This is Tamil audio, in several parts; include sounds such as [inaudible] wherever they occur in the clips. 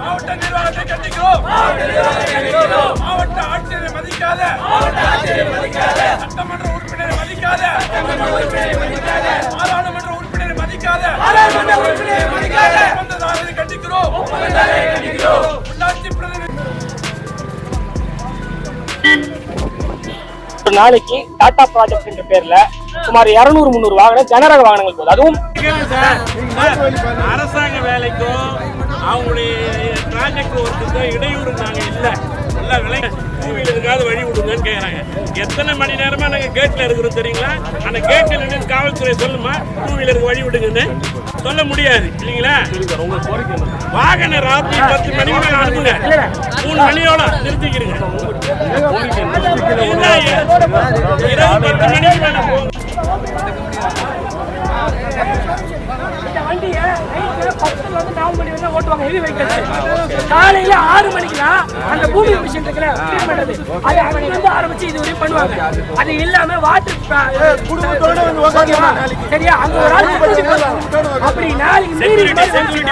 மாவட்ட நிர்வாகத்தை கண்டிக்கிறோம். மாவட்ட ஆட்சியரை மதிக்காத. சட்டமன்ற உறுப்பினரை மதிக்காத. பாராளுமன்ற உறுப்பினரை மதிக்காத. ஒப்பந்ததாரரை கண்டிக்கிறோம். உள்ளாட்சி பிரதிநிதி ஒரு நாளைக்கு டாடா ப்ராஜெக்ட் என்ற பேர்ல சுமார் 200 முந்நூறு வாகனம் ஜனரக வாகனங்கள் போகுது அதுவும் அரசாங்க வேலைக்கும் அவங்களுடைய ப்ராஜெக்ட் ஒர்க்குக்கும் இடையூறு நாங்க இல்ல. இல்ல விலை டூ வீலருக்காவது வழி விடுங்கன்னு கேக்குறாங்க. எத்தனை மணி நேரமா நாங்க கேட்ல இருக்கிறோம் தெரியுங்களா? அந்த கேட்ல நின்று காவல்துறை சொல்லுமா? டூ வீலருக்கு வழி விடுங்கன்னு. சொல்ல முடியாது. இல்லைங்களா? வாகன ராத்திரி பத்து மணிக்கு மேல அனுப்புங்க மூணு மணியோட நிறுத்திக்கிறீங்க இரவு பத்து மணிக்கு மேல போங்க இந்த வண்டியை நைட்டு பத்துல இருந்து நாலு மணி வரைக்கும் ஓட்டுவாங்க ஹெவி வெஹிக்கிள்ஸ் காலையில ஆறு மணிக்குலாம் அந்த பூமி மிஷின் இருக்குல்ல பண்றது அது அங்க இருந்து ஆரம்பிச்சு இது வரையும் பண்ணுவாங்க அது இல்லாம வாட்டர் சரியா அங்க ஒரு ஆள். அப்படி நாளைக்கு மீறி மாதிரி security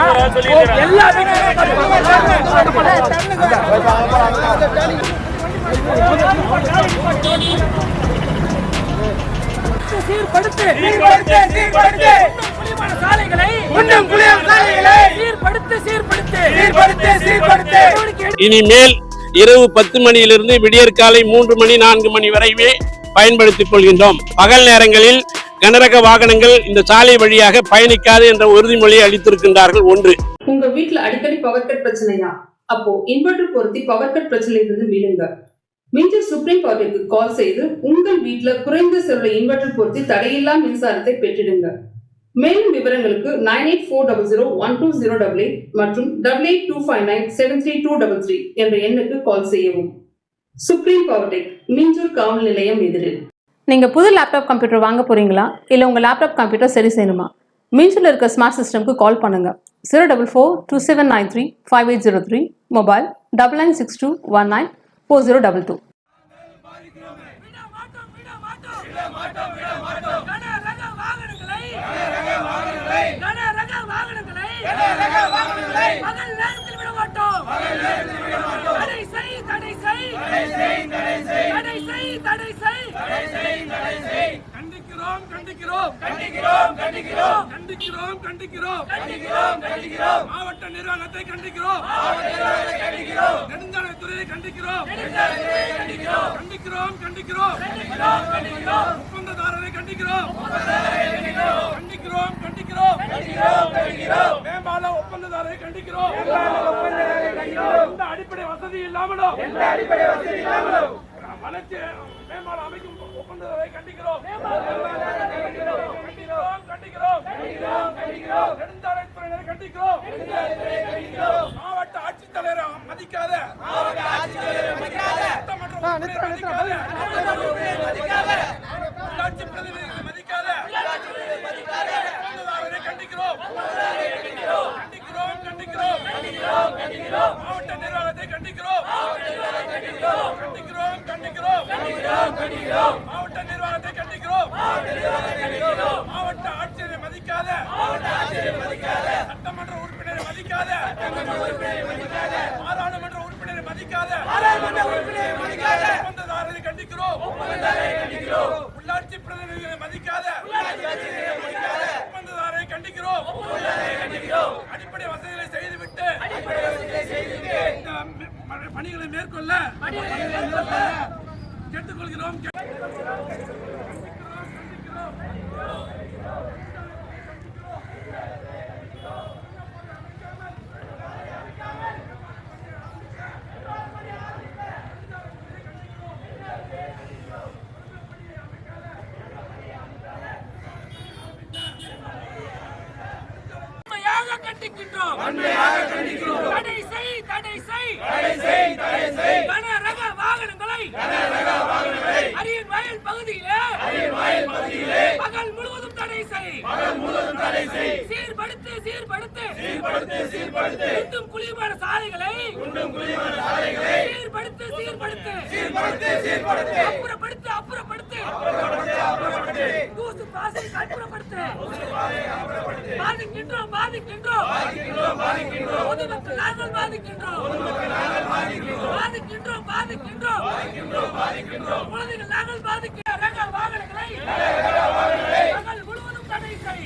இருந்துச்சுன்னா, வர சொல்லிடுறாங்க. எல்லா வீட்டுக்கும் சீர்படுத்து சீர்படுத்து. சீர்படுத்து குளிமான சாலைகளை இன்னும் குளியான சாலைகளை சீர்படுத்து சீர்படுத்து. சீர்படுத்து சீர்படுத்து. இனிமேல் இரவு பத்து மணியிலிருந்து விடியற்காலை மூன்று மணி நான்கு மணி வரைவே பயன்படுத்திக் கொள்கின்றோம். பகல் நேரங்களில் கனரக வாகனங்கள் இந்த சாலை வழியாக பயணிக்காது என்ற உறுதிமொழியை அளித்திருக்கின்றார்கள் ஒன்று. உங்க வீட்ல அடிக்கடி பவர் கட் பிரச்சனையா? அப்போ இன்வெர்டர் பொருத்தி பவர் கட் பிரச்சனையிலிருந்து மீளுங்க. மீண்டும் சுப்ரீம் கோர்ட்டிற்கு கால் செய்து உங்கள் வீட்டில் குறைந்த செல்ல இன்வெர்டர் பொருத்தி தடையில்லா மின்சாரத்தை பெற்றிடுங்க மேலும் விவரங்களுக்கு nine eight four double zero one two zero double eight மற்றும் double eight two five nine seven three two double three என்ற எண்ணுக்கு கால் செய்யவும். சுப்ரீம் பவர்டெக் மிஞ்சூர் காவல் நிலையம் எதிரில். நீங்கள் புது லேப்டாப் கம்ப்யூட்டர் வாங்க போகிறீங்களா இல்லை உங்கள் லேப்டாப் கம்ப்யூட்டர் சரி செய்யணுமா? மின்சூரில் இருக்க ஸ்மார்ட் சிஸ்டம்க்கு கால் பண்ணுங்க. Zero double four two seven nine three five eight zero three mobile double nine six two one nine four zero double two கனரக வாகனங்களை கனரக வாகனங்களை பகல் நேரத்தில் விட மாட்டோம் தடை செய் தடை செய் தடை செய் தடை செய் கண்டிக்கிறோம் கண்டிக்கிறோம் கண்டிக்கிறோம் கண்டிக்கிறோம். கண்டிக்கிறோம் கண்டிக்கிறோம். கண்டிக்கிறோம் கண்டிக்கிறோம். மாவட்ட நிர்வாகத்தை கண்டிக்கிறோம். மாவட்ட நிர்வாகத்தை கண்டிக்கிறோம். நெடுஞ்சாலைத்துறையை கண்டிக்கிறோம். நெடுஞ்சாலைத்துறையை கண்டிக்கிறோம். கண்டிக்கிறோம் கண்டிக்கிறோம். கண்டிக்கிறோம் கண்டிக்கிறோம். ஒப்பந்ததாரரை கண்டிக்கிறோம். ஒப்பந்ததாரரை கண்டிக்கிறோம். கண்டிக்கிறோம் கண்டிக்கிறோம். கண்டிக்கிறோம் கண்டிக்கிறோம். மேம்பால ஒப்பந்ததாரரை கண்டிக்கிறோம். மேம்பால ஒப்பந்ததாரரை கண்டிக்கிறோம். எந்த அடிப்படை வசதி இல்லாமலும் எந்த அடிப்படை வசதி இல்லாமலும் வளர்ச்சி மேம்பாலம் அமைக்கும் ஒப்பந்ததாரரை கண்டிக்கிறோம். கண்டிக்கிறோம் கண்டிக்கிறோம். கண்டிக்கிறோம் நெடுஞ்சாலைத்துறையினரை கண்டிக்கிறோம். மாவட்ட ஆட்சித்தலைவரை மதிக்காத. மாவட்ட ஆட்சித்தலைவரை மதிக்காத. சட்டமன்ற உறுப்பினரை மதிக்காத. உள்ளாட்சி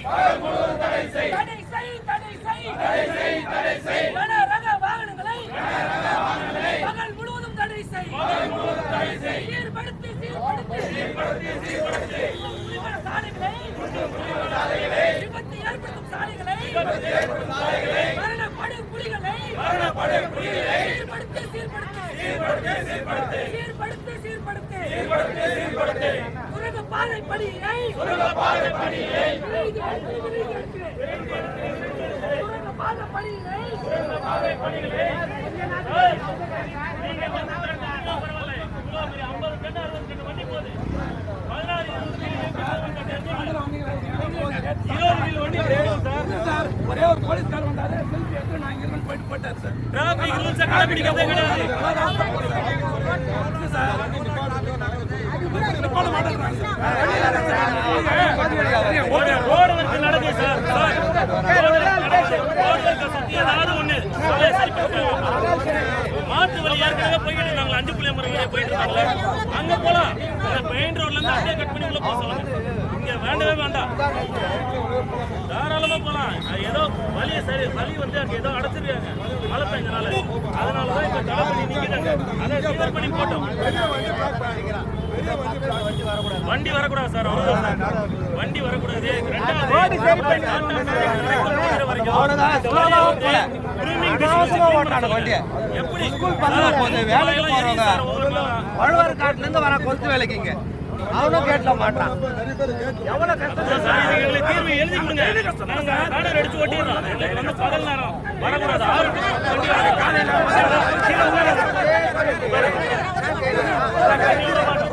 Fire! பாதைப்படியை சுரங்க பாதைப்படியை சுரங்க பாதைப்படியை சுரங்க பாதைப்படியை நீங்க வந்து பரவாயில்ல இவ்வளோ பெரிய ஐம்பது கண்ணு அறுபது கண்ணு வண்டி போகுது பதினாறு இருபது வண்டி சார் சார் ஒரே ஒரு போலீஸ்கார் வந்தாரு செல்ஃபி எடுத்து நான் இருந்து போயிட்டு போட்டார் சார் டிராஃபிக் ரூல்ஸ் கடைபிடிக்கிறதே கிடையாது சார் நடக்குது சார் ஏதாவது ஒண்ணு மாட்டு வழி ஏற்கனவே போய்கிட்டு இருந்தாங்க அஞ்சு புள்ளிய முறை போயிட்டு இருந்தாங்களா அங்க போலாம் பெயிண்ட் மெயின் ரோட்ல இருந்து அப்படியே கட் பண்ணி உள்ள போக சொல்லுங்க இங்க வேண்டவே வேண்டாம் தாராளமா போலாம் ஏதோ வழியை சரி வழி வந்து அங்க ஏதோ அடைச்சிருக்காங்க மழை பெஞ்சனால அதனாலதான் இப்ப தலை பண்ணி நிக்கிறாங்க அதை கிளியர் பண்ணி போட்டோம் வண்டி வரக்கூடாது சார் வண்டி வரக்கூடாது. எப்படி? ஸ்கூல் பண்ண போது வேலைக்கு போறவங்க. வள்ளுவர் காட்டுல இருந்து வர கொத்து வேலைக்குங்க அவனும் கேட்க மாட்டான். எவ்வளவு கஷ்டம் சார் எங்களுக்கு தீர்வு எழுதி கொடுங்க. நாங்க நாடர் அடிச்சு ஓட்டிடுறோம். பகல் நேரம். வரக்கூடாது. ஆறு காலையில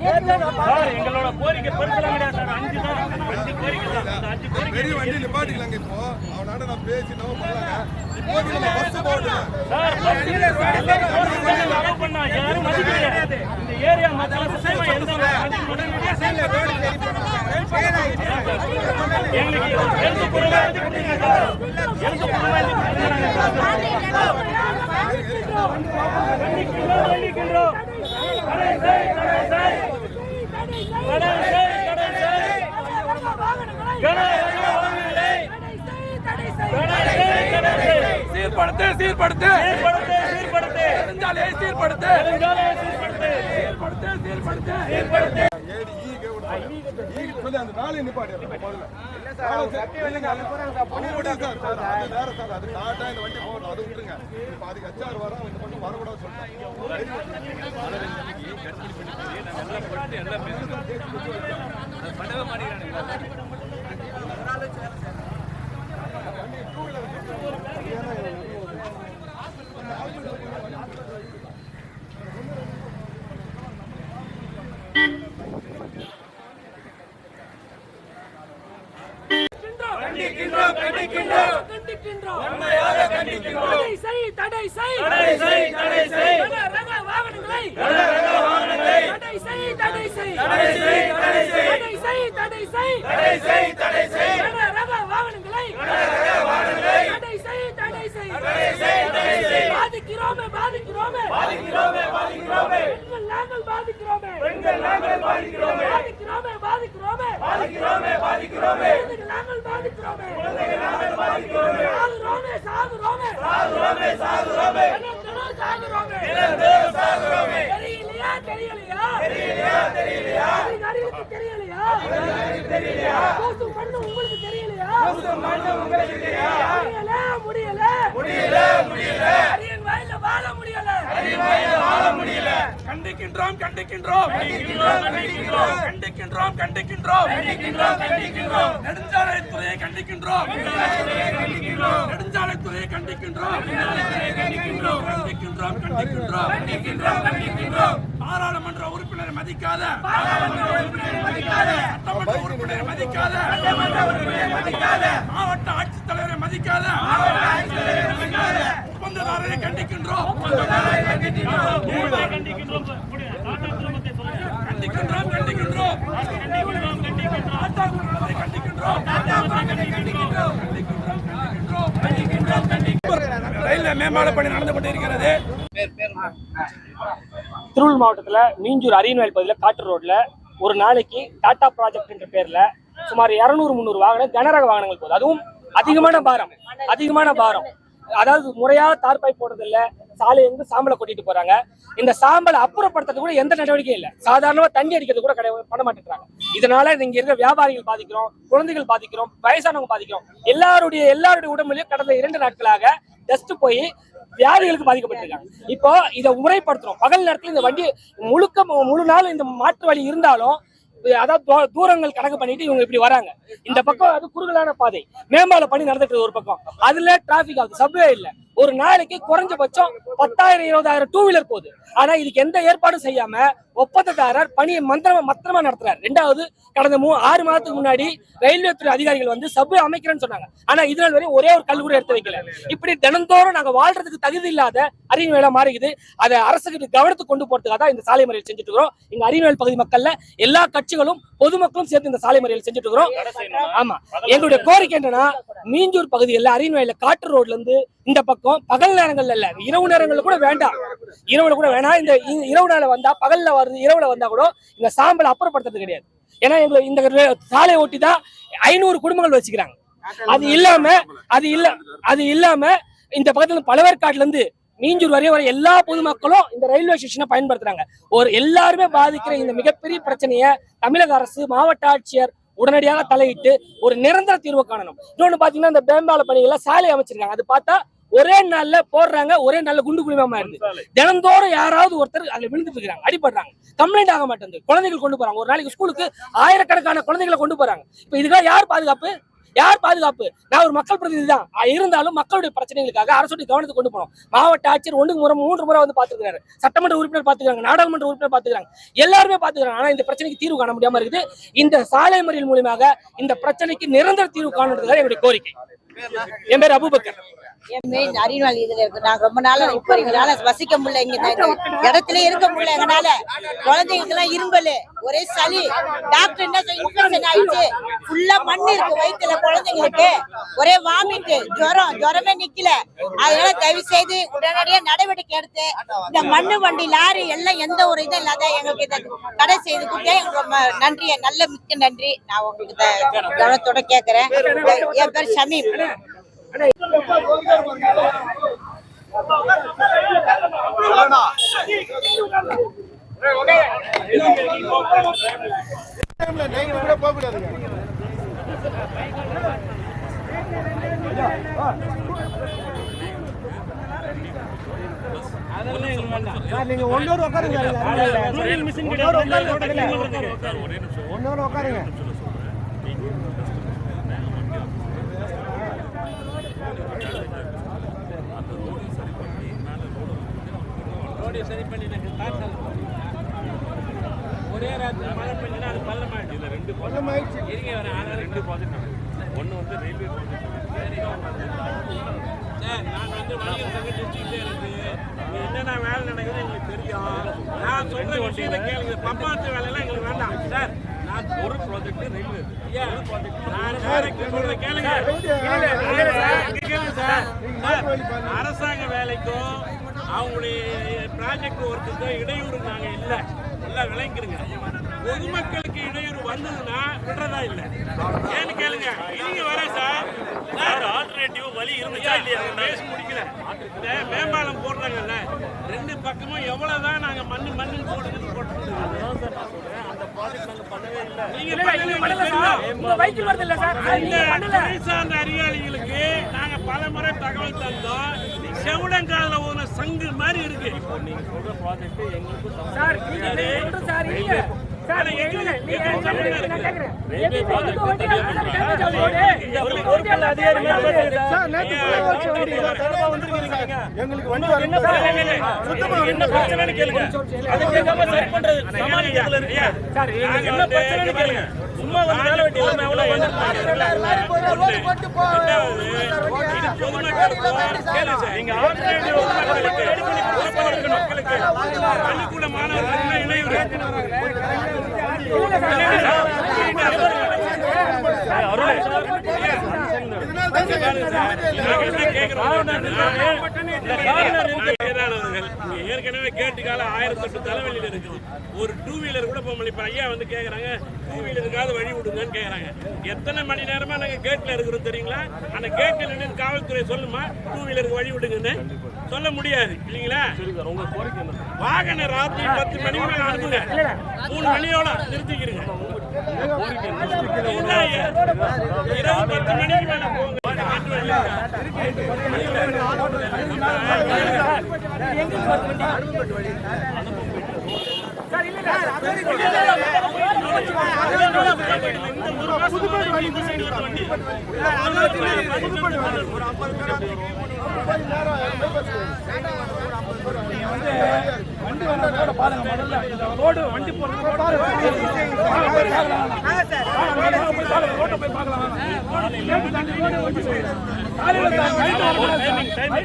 சார் எங்களோட கோரிக்கை பெருசெல்லாம் கிடையாது சார். அஞ்சு தான். அஞ்சு கோரிக்கை தான். அந்த அஞ்சு கோரிக்கை பெரிய வண்டி நிப்பாட்டிக்கலாங்க இப்போ. அவனாட நான் பேசி நம்ம பண்ணலாங்க இப்போதைக்கு நம்ம பஸ் போடுறேன் சார் பஸ்ஸில் அலோவ் பண்ணா யாரும் மதிக்கலையே இந்த ஏரியா மக்களை சுத்தமா எந்த ஒரு எங்களுக்கு எழுத்து பூர்வமா எழுதி கொடுங்க சார் எழுத்து பூர்வமா எழுதி கண்டிக்கின்றோம் கடை செய் கடை செய் கடை செய் கடை செய் கடை வாங்குகளை கடை செய் கடை செய் சீர்படுத்து சீர்படுத்து. சீர்படுத்து சீர்படுத்து. நெடுஞ்சாலையை சீர்படுத்து. நெடுஞ்சாலையை சீர்படுத்து. சீர்படுத்து சீர்படுத்து. சீர்படுத்து. ஏடி ஈ கேவிட ஈ சொல்லி அந்த நாளை நிப்பாட்டி முதல்ல விடுங்க சார் சார் அது வேற சார் அது இந்த வண்டி போகணும் அது விட்டுருங்க இப்போ அதுக்கு ஹச்ஆர் வர இந்த பக்கம் வரக்கூடாது கண்டிக்கின்றோம். கண்டிக்கின்றோம். கண்டிக்கின்றோம் தடை செய் தடை செய். தடை செய் தடை செய் ரக ரக வாகனங்களை ரக வாகனங்களை தடை செய் தடை செய் தடை செய் தடை செய் தடை செய் தடை செய் தடை செய் தடை செய் ரக ரக வாகனங்களை. ரக வாகனங்களை. தடை செய் தடை செய் தடை செய் தடை செய் பாதிக்கிறோமே பாதிக்கிறோமே. பாதிக்கிறோமே பாதிக்கிறோமே. பெண்கள் நாங்கள் பாதிக்கிறோமே. பெண்கள் நாங்கள் பாதிக்கிறோமே. பாதிக்கிறோமே பாதிக்கிறோமே. பாதிக்கிறோமே பாதிக்கிறோமே. குழந்தைகள் நாங்கள் பாதிக்கிறோமே. குழந்தைகள் நாங்கள் பாதிக்கிறோமே. சாகுறோமே சாகுறோமே. சாகுறோமே சாகுறோமே. தினம் தினம் சாகுறோமே. தினந்தோறும் சாகுறோமே. தெரியலையா தெரியலையா? தெரியலையா? தெரியலையா? தெரியலையா? தெரியலையா? கூசும் உங்களுக்கு தெரியலையா? கூசும் கண்ணு உங்களுக்கு முடியல முடியல. முடியல வாழ முடியல. வாழ முடியல கண்டிக்கின்றோம் கண்டிக்கின்றோம். கண்டிக்கின்றோம் கண்டிக்கின்றோம். கண்டிக்கின்றோம் நெடுஞ்சாலைத்துறையை கண்டிக்கின்றோம். நெடுஞ்சாலைத்துறையை கண்டிக்கின்றோம். கண்டிக்கின்றோம் கண்டிக்கின்றோம். கண்டிக்கின்றோம் கண்டிக்கின்றோம். பாராளுமன்ற உறுப்பினரை மதிக்காத. சட்டமன்ற உறுப்பினரை மதிக்காத. மாவட்ட ஆட்சித்தலைவரை மதிக்காத. ஒப்பந்ததாரரை கண்டிக்கின்றோம். கண்டிக்கின்றோம். கண்டிக்கின்றோம் கண்டிக்கின்றோம். டாடா குழுவை கண்டிக்கின்றோம் கண்டிக்கின்றோம். கண்டிக்கின்றோம். கண்டிக்கின்றோம். ரயில்வே மேம்பால பணி நடந்து கொண்டிருக்கிறது. திருவள்ளூர் மாவட்டத்தில் மீஞ்சூர் அரியன்வயல் பகுதியில் காட்டு ரோட்ல ஒரு நாளைக்கு டாடா ப்ராஜெக்ட் என்ற பேர்ல சுமார் இரநூறு முந்நூறு வாகனம் கனரக வாகனங்கள் போகுது. அதுவும் அதிகமான பாரம். அதிகமான பாரம். அதாவது முறையாக தார்பாய் போடுறது இல்ல சாலை எங்க சாம்பலை கொட்டிட்டு போறாங்க. இந்த சாம்பலை அப்புறப்படுத்துறது கூட எந்த நடவடிக்கையும் இல்லை. சாதாரணமா தண்ணி அடிக்கிறது கூட கிடையாது பண்ண மாட்டேங்கிறாங்க இதனால இங்க இருக்க வியாபாரிகள் பாதிக்கிறோம் குழந்தைகள் பாதிக்கிறோம் வயசானவங்க பாதிக்கிறோம். எல்லாருடைய எல்லாருடைய உடம்புலயும் கடந்த இரண்டு நாட்களாக டஸ்ட் போய் வியாதிகளுக்கு பாதிக்கப்பட்டிருக்காங்க. இப்போ இதை முறைப்படுத்துறோம். பகல் நேரத்தில் இந்த வண்டி முழுக்க மு- முழு நாள் இந்த மாற்று வழி இருந்தாலும் அதாவது தூரங்கள் கணக்கு பண்ணிட்டு இவங்க இப்படி வராங்க. இந்த பக்கம் அது குறுகலான பாதை. மேம்பால பணி நடந்துட்டு ஒரு பக்கம். அதுல டிராபிக் ஆகுது. சப்வே இல்ல. ஒரு நாளைக்கு குறைஞ்சபட்சம் பத்தாயிரம் இருபதாயிரம் டூ வீலர் போகுது. ஆனா இதுக்கு எந்த ஏற்பாடும் செய்யாம ஒப்பந்ததாரர் பணியை மந்திரமா மத்திரமா நடத்துறாரு. ரெண்டாவது கடந்த மூ ஆறு மாதத்துக்கு முன்னாடி ரயில்வே துறை அதிகாரிகள் வந்து சபு அமைக்கிறேன்னு சொன்னாங்க. ஆனா இது வரை ஒரே ஒரு கல் கூட எடுத்து வைக்கல. இப்படி தினந்தோறும் நாங்க வாழ்றதுக்கு தகுதி இல்லாத அறிவியலா மாறிக்குது. அதை அரசுக்கு கவனத்துக்கு கொண்டு போறதுக்காக தான் இந்த சாலை மறியல் செஞ்சுட்டு இருக்கிறோம். இங்க அறிவியல் பகுதி மக்கள்ல எல்லா கட்சிகளும் பொதுமக்களும் சேர்த்து இந்த சாலை மறியல் செஞ்சுட்டு இருக்கிறோம். ஆமா. எங்களுடைய கோரிக்கை என்னன்னா மீஞ்சூர் பகுதியில் அரியன்வயல்ல காட்டு ரோட்ல இருந்து இந்த பக்கம் பகல் நேரங்கள்ல இல்ல. இரவு நேரங்கள்ல கூட வேண்டாம். இரவுல கூட வேணாம். இந்த இரவு நேரம் வந்தா பகல்ல வருது இரவுல வந்தா கூட இந்த சாம்பலை அப்புறப்படுத்துறது கிடையாது. ஏன்னா இந்த சாலை சாலையை ஒட்டி தான் ஐநூறு குடும்பங்கள் வச்சுக்கிறாங்க அது இல்லாம அது இல்ல அது இல்லாம இந்த பக்கத்துல பழவேற்காட்டுல இருந்து மீஞ்சூர் வரையும் வர எல்லா பொதுமக்களும் இந்த ரயில்வே ஸ்டேஷனை பயன்படுத்துறாங்க. ஒரு எல்லாருமே பாதிக்கிற இந்த மிகப்பெரிய பிரச்சனையை தமிழக அரசு மாவட்ட ஆட்சியர் உடனடியாக தலையிட்டு ஒரு நிரந்தர தீர்வு காணணும். இன்னொன்னு பாத்தீங்கன்னா இந்த பேம்பால பணிகள்லாம் சாலை அமைச்சிருக்காங்க. அது பார்த்தா ஒரே நாள்ல போடுறாங்க ஒரே நாள்ல குண்டு குழிமமா இருக்கு. தினந்தோறும் யாராவது ஒருத்தர் அதுல விழுந்துட்டு இருக்காங்க அடிபடுறாங்க. கம்ப்ளைண்ட் ஆக மாட்டேங்குது. குழந்தைகள் கொண்டு போறாங்க. ஒரு நாளைக்கு ஸ்கூலுக்கு ஆயிரக்கணக்கான குழந்தைகளை கொண்டு போறாங்க. இப்ப இதுக்காக யார் பாதுகாப்பு? யார் பாதுகாப்பு? நான் ஒரு மக்கள் பிரதிநிதி தான். இருந்தாலும் மக்களுடைய பிரச்சனைகளுக்காக அரசுடைய கவனத்துக்கு கொண்டு போனோம் மாவட்ட ஆட்சியர் ஒன்றுக்கு முறை மூன்று முறை வந்து பாத்துக்கிறாரு சட்டமன்ற உறுப்பினர் பாத்துக்கிறாங்க நாடாளுமன்ற உறுப்பினர் பாத்துக்கிறாங்க எல்லாருமே பாத்துக்கிறாங்க ஆனா இந்த பிரச்சனைக்கு தீர்வு காண முடியாம இருக்குது. இந்த சாலை மறியல் மூலியமாக இந்த பிரச்சனைக்கு நிரந்தர தீர்வு காணுன்றதுதான் என்னுடைய கோரிக்கை. என் பேர் அபுபக்கர். என் இதுல இருக்கு. நாங்க ரொம்ப நாளா இப்போ எங்களால வசிக்க முடியல இங்க. இடத்துல இருக்க முடியல எங்கனால. குழந்தைங்களுக்கு எல்லாம் இரும்பல். ஒரே சளி. டாக்டர் என்ன இன்ஃபெக்ஷன் ஆயிடுச்சு. ஃபுல்லா மண் இருக்கு வயித்துல குழந்தைங்களுக்கு. ஒரே வாமிட்டு ஜுரம். ஜுரமே நிக்கல. அதனால தயவு செய்து உடனடியா நடவடிக்கை எடுத்து இந்த மண்ணு வண்டி லாரி எல்லாம் எந்த ஒரு இதுவும் இல்லாத எங்களுக்கு இதை தடை செய்து கொடுத்தா எங்களுக்கு நன்றி நல்ல மிக்க நன்றி. நான் உங்களுக்கு கவனத்தோட கேட்கறேன் என் பேர் ஷமீம் நைட்டு கூட போக கூடாதுங்க நீங்க ஒன்னொரு உட்காருங்க. ஒன்னொரு உட்காருங்க. ரோடு சரி பண்ணிட்டு தாக்கல் ஒரே ராத்திரி மழை பெஞ்சுனா அது பள்ளமாயிடுச்சு இல்லை ரெண்டு பள்ளமாயிடுச்சு. இருங்க வரேன் ஆனால் ரெண்டு ப்ராஜெக்ட் ஒன்று வந்து ரயில்வே ப்ராஜெக்ட் சார் நான் வந்து வணிகர் சங்க டிஸ்ட்ரிக்டே இருக்கு என்னென்ன வேலை நடக்குது எங்களுக்கு தெரியும். நான் சொல்ற விஷயத்தை கேளுங்க. பம்பாத்து வேலையெல்லாம் எங்களுக்கு வேண்டாம். சார் நான் ஒரு ப்ராஜெக்ட் ரயில்வே ஐயா நான் டைரக்டர் சொல்றத கேளுங்க. சார், அரசாங்க வேலைக்கும் அவங்களுடைய ப்ராஜெக்ட் ஒர்க்குக்கும் இடையூறு நாங்க இல்ல. நல்லா விளங்கிருங்க பொதுமக்களுக்கு இடையூறு வந்ததுன்னா விடுறதா இல்ல. ஏன்னு கேளுங்க. நீங்க வர சார் சார் ஆல்டர்னேட்டிவ் வழி இருந்துச்சா இல்லையா? பேசி முடிக்கல. இந்த மேம்பாலம் போடுறாங்கல்ல ரெண்டு பக்கமும் எவ்வளவுதான் நாங்க மண்ணு மண்ணு போடுறது போட்டு நீங்க பண்ணல சார். உங்க வெஹிக்கிள் வருது இல்ல சார். அது இந்த நீங்க பல முறை தகவல் தந்தோம். செவுடங்கால சங்கு மாதிரி இருக்கு. சார் நீங்க சார் இல்ல சார் எங்க நீங்க நான் கேக்குறேன். தடவை வந்திருக்கீங்க எங்களுக்கு வண்டி வர சுத்தமா என்ன பிரச்சனைன்னு கேளுங்க. அதுக்கு நம்ம சரி பண்றது. சமாளிக்கிறதுல இருக்கு. சார் நாங்க என்ன பிரச்சனைன்னு கேளுங்க. சும்மா வந்து வேலை வெட்டி இல்லாம எவ்வளவு வந்திருப்பாங்க? மாணவர்களுக்கு இடையூறு ஏற்கனவே கேட்டு கால ஆயிரத்தி எட்டு தலைவலியில் இருக்குது. ஒரு டூ வீலர் கூட போக முடியல. இப்ப ஐயா வந்து கேக்குறாங்க டூ வீலருக்காவது வழி விடுங்கன்னு கேக்குறாங்க. எத்தனை மணி நேரமா நாங்க கேட்ல இருக்கிறோம் தெரியுங்களா? அந்த கேட்ல நின்று காவல்துறை சொல்லுமா டூ வீலருக்கு வழி விடுங்கன்னு? சொல்ல முடியாது இல்லைங்களா? வாகன ராத்திரி பத்து மணிக்கு மேல அனுப்புங்க. மூணு மணியோட நிறுத்திக்கிறீங்க இரவு பத்து மணிக்கு மேல போங்க. புதுப்பட்டு வழி வண்டி வந்ததோட பாருங்க வண்டி போறது ரோடு ரோட்டை போய் பார்க்கலாம்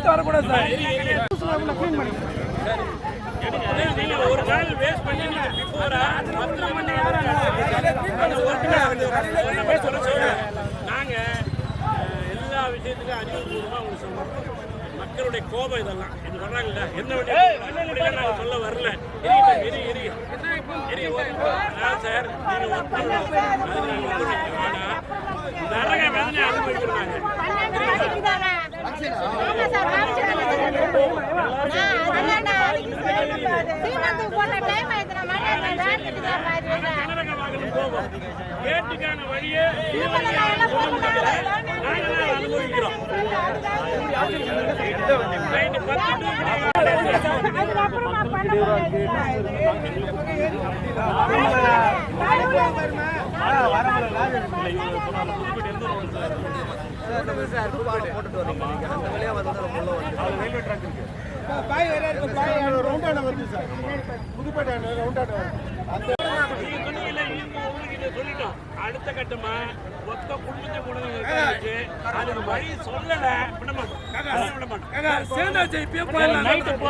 வரக்கூடாது சார். பண்ணி. ஒரு நாள் வேஸ்ட் பண்ணி நீங்க பிஃபோரா மணி நேரம் நாங்க எல்லா விஷயத்துக்கும் அறிவுபூர்வமா உங்களுக்கு சொல்றோம் மக்களுடைய கோபம் இதெல்லாம் இது சொல்றாங்கல்ல என்ன வண்டி அப்படிலாம் நாங்க சொல்ல வரல இரு அதான் சார். அது நரக வேதனை கனரக வாகனம் போகும் கேட்டுக்கான வழியே அனுபவிக்கிறோம் போட்டுட்டு வரீங்க அந்த வழியா வந்து ரொம்ப உள்ள வந்து நீங்க சொல்லிட்டோம். அடுத்த கட்டமா மொத்த குடும்பத்தை கொண்டு அதுக்கு வழி சொல்லல விட மாட்டோம். அதெல்லாம் விட மாட்டோம். ஏங்க, சேர்ந்தாச்சு, இப்பயே போயிடலாம். டஸ்ட்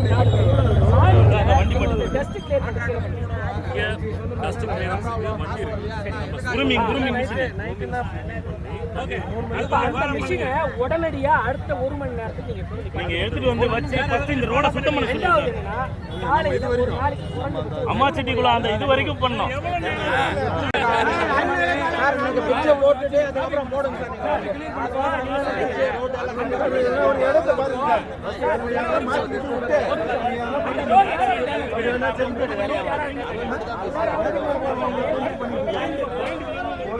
கிளியர் பண்ணி Dust clearance க்கு வண்டி உடனடியா அடுத்த ஒரு மணி நேரத்துக்கு நீங்க எடுத்துட்டு வந்து வச்சு ஃபர்ஸ்ட் இந்த ரோட சுத்தம் பண்ண சொல்லுங்க அம்மா செட்டிக்குள்ள அந்த இது வரைக்கும் பண்ணோம் ஒரு இடத்த பாருங்க சார் மாற்றி விட்டு ஒரு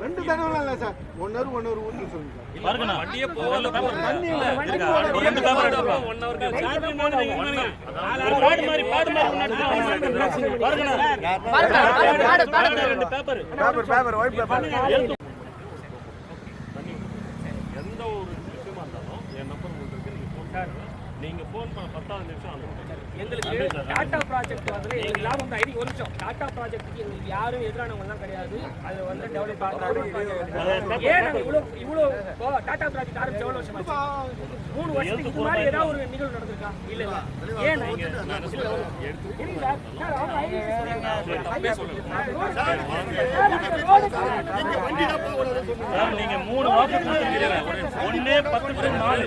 ரெண்டு தடவை இல்ல சார் ஒன்னொரு ஒன்னொரு ஊற்றி சொல்லுங்க சார் பாருங்கண்ணா வண்டியே போகல பேப்பர் இருக்கா ரெண்டு பேப்பர் எடுத்துருவோம் ஒன் ஹவர் சார்ஜ் மாதிரி. பாடு மாதிரி பாடு மாதிரி முன்னாடி பாருங்கண்ணா ரெண்டு paper paper paper white paper எந்த ஒரு விஷயமா இருந்தாலும் என் நம்பர் உங்களுக்கு இருக்கு நீங்க ஃபோன் நீங்க ஃபோன் பண்ண பத்தாவது நிமிஷம் அந்த எங்களுக்கு டாடா ப்ராஜெக்ட் வந்து எங்களுக்கு லாபம் தான் ஒரு நிமிஷம் டாடா ப்ராஜெக்ட்டுக்கு எங்களுக்கு யாரும் எதிரானவங்கலாம் கிடையாது. அது வந்து டெவலப் ஆகும் ஏன் நாங்கள் இவ்வளோ இவ்வளோ இப்போ டாடா ப்ராஜெக்ட் ஆரம்பிச்சு எவ்வளோ வருஷம் மூணு வருஷத்துக்கு இது மாதிரி ஏதாவது ஒரு நிகழ்வு நடந்திருக்கா? இல்ல ஏன் நீங்க மூணு வாக்கு ஒண்ணு பத்து நாலு.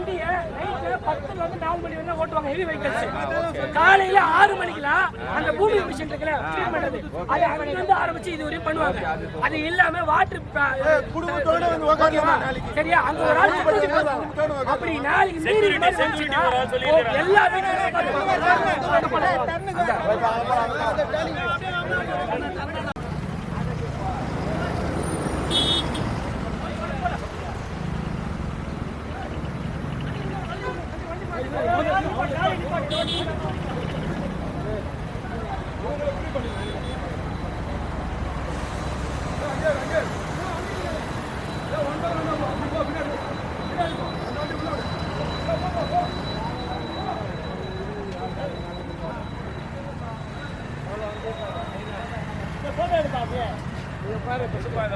வண்டியை நைட்டு பத்துல இருந்து நாலு மணி வரைக்கும் ஓட்டுவாங்க ஹெவி வெஹிக்கிள்ஸ் காலையில ஆறு மணிக்கெல்லாம் அந்த பூமி மிஷின் இருக்குல்ல க்ளீன் பண்றது அது அங்க இருந்து ஆரம்பிச்சு இது வரையும் பண்ணுவாங்க அது இல்லாம வாட்டர் குடும்பத்தோட வந்து. சரியா அங்க ஒரு ஆள். அப்படி நாளைக்கு மீறி எல்லா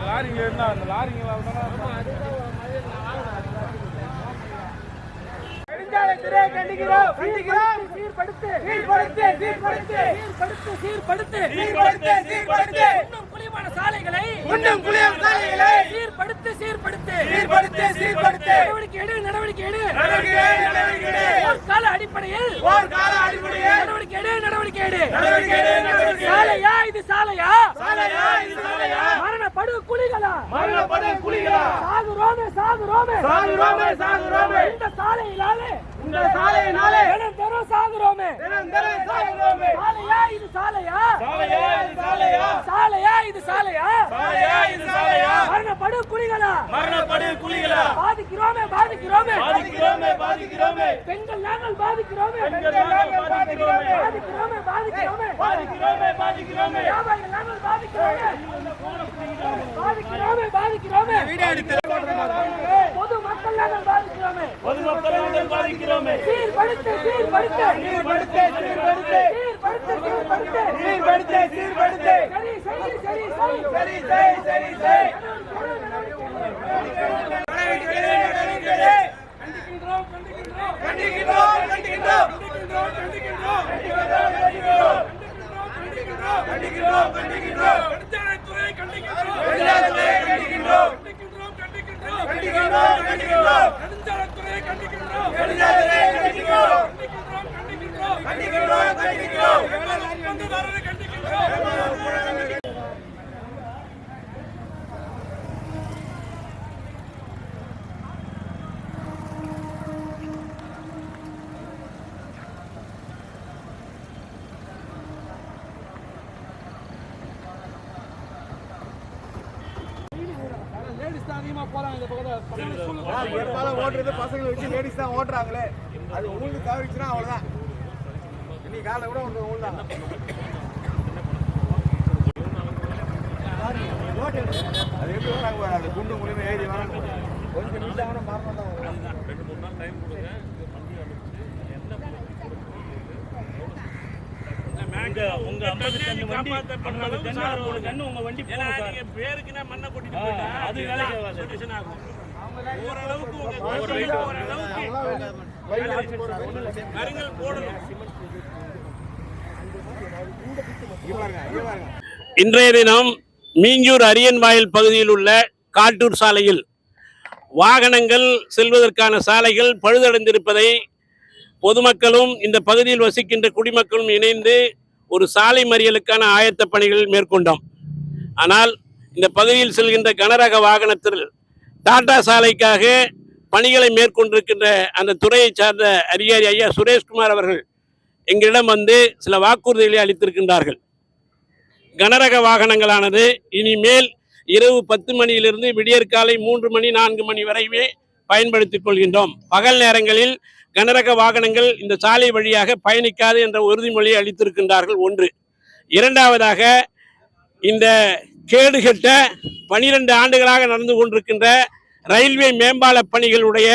லாரிங்க இருந்தா அந்த லாரிங்களா நெடுஞ்சாலைத்துறை கண்டிக்கிறோம். சீர்படுத்து, சீர்படுத்து, சீர்படுத்து, சீர்படுத்து, சீர்படுத்து, சீர்படுத்து, சீர்படுத்து. இன்னும் குழிவான சாலைகளை இன்னும் குளியம் சாலைகளை சீர்படுத்து சீர்படுத்து சீர்படுத்து, சீர்படுத்து. நடவடிக்கை எடு நடவடிக்கை எடு நடவடிக்கை எடு, நடவடிக்கை எடு. போர்க்கால அடிப்படையில் அடிப்படையில் நடவடிக்கை எடு நடவடிக்கை எடு நடவடிக்கை எடு, நடவடிக்கை எடு. சாலையா இது சாலையா சாலையா, இது சாலையா? மரண படு குழிகளா மரணப்படு குழிகளா? சாகுறோமே சாகுறோமே சாகுறோமே, சாகுறோமே. இந்த சாலையினாலே இந்த சாலையினாலே தினம் சாகுறோமே தினம் சாகுறோமே. சாலையா இது சாலையா சாலையா, இது சாலையா? சாலையா இது சாலையா சாலையா, இது சாலையா? மரணப்படு குழிகளா மரணப்படு குழிகளா? பாதிக்கிறோமே பாதிக்கிறோமே பாதிக்கிறோமே, பாதிக்கிறோமே. பெண்கள் நாங்கள் பாதிக்கிறோமே பெண்கள் நாங்கள் பாதிக்கிறோமே. பாதிக்கிறோமே பாதிக்கிறோமே பாதிக்கிறோமே, பாதிக்கிறோமே. வியாபாரிகள் நாங்கள் பாதிக்கிறோமே பாதிக்கிறோமே பாதிக்கிறோமே பொது மக்கள் நாங்கள் பாதிக்கிறோமே பொதுமக்களை நாங்கள் பாதிக்கிறோமே சீர்படுத்து சீர்படுத்து சீர்படுத்து, சீர்படுத்து. சீர்படுத்து சீர்படுத்து சீர்படுத்து, சீர்படுத்து. சரி சரி சரி சரி சரி, சரி, சரி, சரி. நடவடிக்கை எடு, நடவடிக்கை எடு. கண்டிக்கின்றோம், கண்டிக்கின்றோம். கண்டிக்கின்றோம், கண்டிக்கின்றோம். கண்டிக்கின்றோம், கண்டிக்கின்றோம். நெடுஞ்சாலைத்துறை கண்டிக்கின்றோம் வெளிநாட்டுலயே கண்டிக்கின்றோம். கண்டிக்கின்றோம் கண்டிக்கின்றோம் கண்டிக்கின்றோம், கண்டிக்கின்றோம். நெடுஞ்சாலைத்துறை கண்டிக்கின்றோம் வெளிநாட்டுலயே கண்டிக்கின்றோம். கண்டிக்கின்றோம் கண்டிக்கின்றோம் கண்டிக்கின்றோம், கண்டிக்கின்றோம். வேளாண் ஒப்பந்ததாரரை கண்டிக்கின்றோம் லேடிஸ் தான் அதிகமா போறாங்க இந்த பக்கத்துல பெரும்பாலும் ஓட்டுறது பசங்களை வச்சு லேடிஸ் தான் ஓட்டுறாங்களே அது உங்களுக்கு தவறிச்சுன்னா அவ்வளவுதான். இன்னைக்கு காலை கூட ஒன்று ஊழ்தான் அது எப்படி வராங்க பாரு, அது குண்டு மூலியமா ஏறி வராங்க. கொஞ்சம் நிமிஷம் மரணம் தான் வரும். ரெண்டு மூணு நாள் டைம் கொடுங்க வண்டி உங்க உங்க ஐம்பது கண்ணு வண்டி ஐம்பது கண்ணு உங்க வண்டி பேருக்குன்னா மண்ணை கொட்டிட்டு அது வேலைக்கு ஆகும். ஓரளவுக்கு கருங்கல் போடணும் இங்க பாருங்க இங்க பாருங்க இன்றைய தினம் மீஞ்சூர் அரியன் வாயில் பகுதியில் உள்ள காட்டூர் சாலையில் வாகனங்கள் செல்வதற்கான சாலைகள் பழுதடைந்திருப்பதை பொதுமக்களும் இந்த பகுதியில் வசிக்கின்ற குடிமக்களும் இணைந்து ஒரு சாலை மறியலுக்கான ஆயத்த பணிகள் மேற்கொண்டோம். ஆனால் இந்த பகுதியில் செல்கின்ற கனரக வாகனத்தில் டாடா சாலைக்காக பணிகளை மேற்கொண்டிருக்கின்ற அந்த துறையை சார்ந்த அதிகாரி ஐயா சுரேஷ்குமார் அவர்கள் எங்களிடம் வந்து சில வாக்குறுதிகளை அளித்திருக்கின்றார்கள். கனரக வாகனங்களானது இனிமேல் இரவு பத்து மணியிலிருந்து விடியற்காலை மூன்று மணி நான்கு மணி வரையுமே பயன்படுத்திக் கொள்கின்றோம். பகல் நேரங்களில் கனரக வாகனங்கள் இந்த சாலை வழியாக பயணிக்காது என்ற உறுதிமொழியை அளித்திருக்கின்றார்கள். ஒன்று. இரண்டாவதாக இந்த கேடுகெட்ட பனிரெண்டு ஆண்டுகளாக நடந்து கொண்டிருக்கின்ற ரயில்வே மேம்பால பணிகளுடைய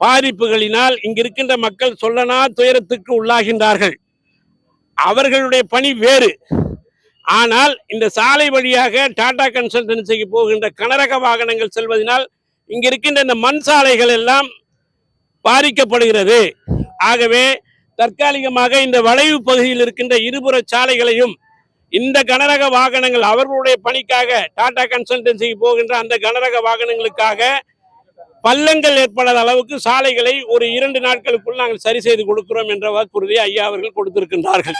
பாதிப்புகளினால் இங்கிருக்கின்ற மக்கள் சொல்லனா துயரத்துக்கு உள்ளாகின்றார்கள். அவர்களுடைய பணி வேறு. ஆனால் இந்த சாலை வழியாக டாடா கன்சல்டன்சிக்கு போகின்ற கனரக வாகனங்கள் செல்வதனால் இங்க இருக்கின்ற இந்த மண் சாலைகள் எல்லாம் பாதிக்கப்படுகிறது. ஆகவே தற்காலிகமாக இந்த வளைவு பகுதியில் இருக்கின்ற இருபுற சாலைகளையும் இந்த கனரக வாகனங்கள் அவர்களுடைய பணிக்காக டாடா கன்சல்டன்சிக்கு போகின்ற அந்த கனரக வாகனங்களுக்காக பள்ளங்கள் ஏற்படாத அளவுக்கு சாலைகளை ஒரு இரண்டு நாட்களுக்குள் நாங்கள் சரி செய்து கொடுக்கிறோம் என்ற வாக்குறுதியை ஐயா அவர்கள் கொடுத்திருக்கின்றார்கள்.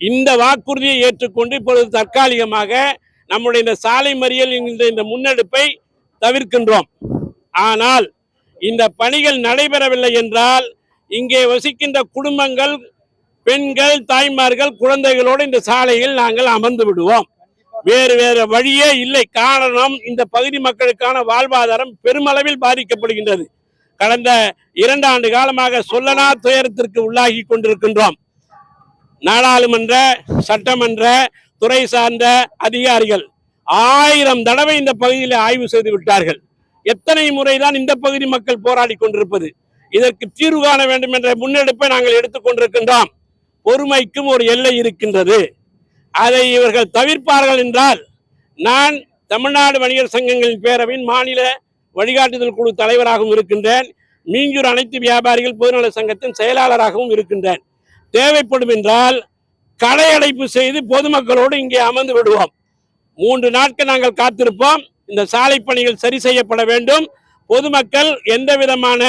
இந்த வாக்குறுதியை ஏற்றுக்கொண்டு இப்பொழுது தற்காலிகமாக நம்முடைய இந்த சாலை மறியல் என்கின்ற இந்த முன்னெடுப்பை தவிர்க்கின்றோம். ஆனால் இந்த பணிகள் நடைபெறவில்லை என்றால் இங்கே வசிக்கின்ற குடும்பங்கள் பெண்கள் தாய்மார்கள் குழந்தைகளோடு இந்த சாலையில் நாங்கள் அமர்ந்து விடுவோம். வேறு வேறு வழியே இல்லை. காரணம் இந்த பகுதி மக்களுக்கான வாழ்வாதாரம் பெருமளவில் பாதிக்கப்படுகின்றது. கடந்த இரண்டு ஆண்டு காலமாக சொல்லனா துயரத்திற்கு உள்ளாகி கொண்டிருக்கின்றோம். நாடாளுமன்ற சட்டமன்ற துறை சார்ந்த அதிகாரிகள் ஆயிரம் தடவை இந்த பகுதியில் ஆய்வு செய்து விட்டார்கள். எத்தனை முறைதான் இந்த பகுதி மக்கள் போராடி கொண்டிருப்பது? இதற்கு தீர்வு காண வேண்டும் என்ற முன்னெடுப்பை நாங்கள் எடுத்துக்கொண்டிருக்கின்றோம் பொறுமைக்கும் ஒரு எல்லை இருக்கின்றது. அதை இவர்கள் தவிர்ப்பார்கள் என்றால் நான் தமிழ்நாடு வணிகர் சங்கங்களின் பேரவையின் மாநில வழிகாட்டுதல் குழு தலைவராகவும் இருக்கின்றேன். மீஞ்சூர் அனைத்து வியாபாரிகள் பொதுநல சங்கத்தின் செயலாளராகவும் இருக்கின்றேன். தேவைப்படும் என்றால் கடையடைப்பு செய்து பொதுமக்களோடு இங்கே அமர்ந்து விடுவோம். மூன்று நாட்கள் நாங்கள் காத்திருப்போம். இந்த சாலை பணிகள் சரி செய்யப்பட வேண்டும். பொதுமக்கள் எந்த விதமான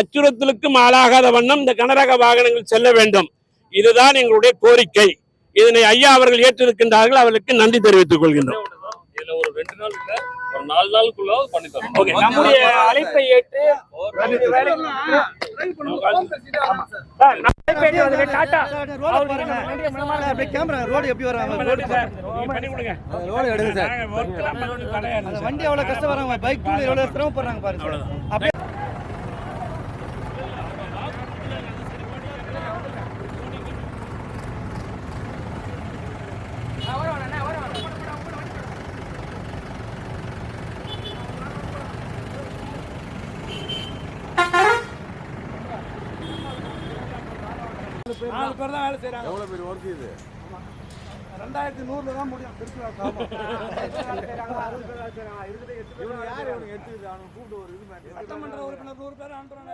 அச்சுறுத்தலுக்கும் ஆளாகாத வண்ணம் இந்த கனரக வாகனங்கள் செல்ல வேண்டும். இதுதான் எங்களுடைய கோரிக்கை. இதனை ஐயா அவர்கள் ஏற்றிருக்கின்றார்கள். அவர்களுக்கு நன்றி தெரிவித்துக் கொள்கின்றோம். இதுல ஒரு ரெண்டு நாள் இல்ல ஒரு நாலு நாளுக்குள்ள பண்ணி தரோம் ஓகே. நம்முடைய அழைப்பை ஏற்று. வண்டி எவ்வளவு கஷ்டம் வராங்க பைக் எவ்வளவு சிரமப்படுறாங்க பாருங்க சார். அப்படியே நாலு பேர் தான் வேலை செய்யறாங்க ஒர்க் இது ரெண்டாயிரத்தி நூறுல தான் முடியும். திருச்சி [laughs] இவங்க யார் இவனுக்கு எடுத்துக்கிட்டு அவனுக்கு கூப்பிட்டு ஒரு இது சட்டமன்ற உறுப்பினர் நூறு பேர் அனுப்புறாங்க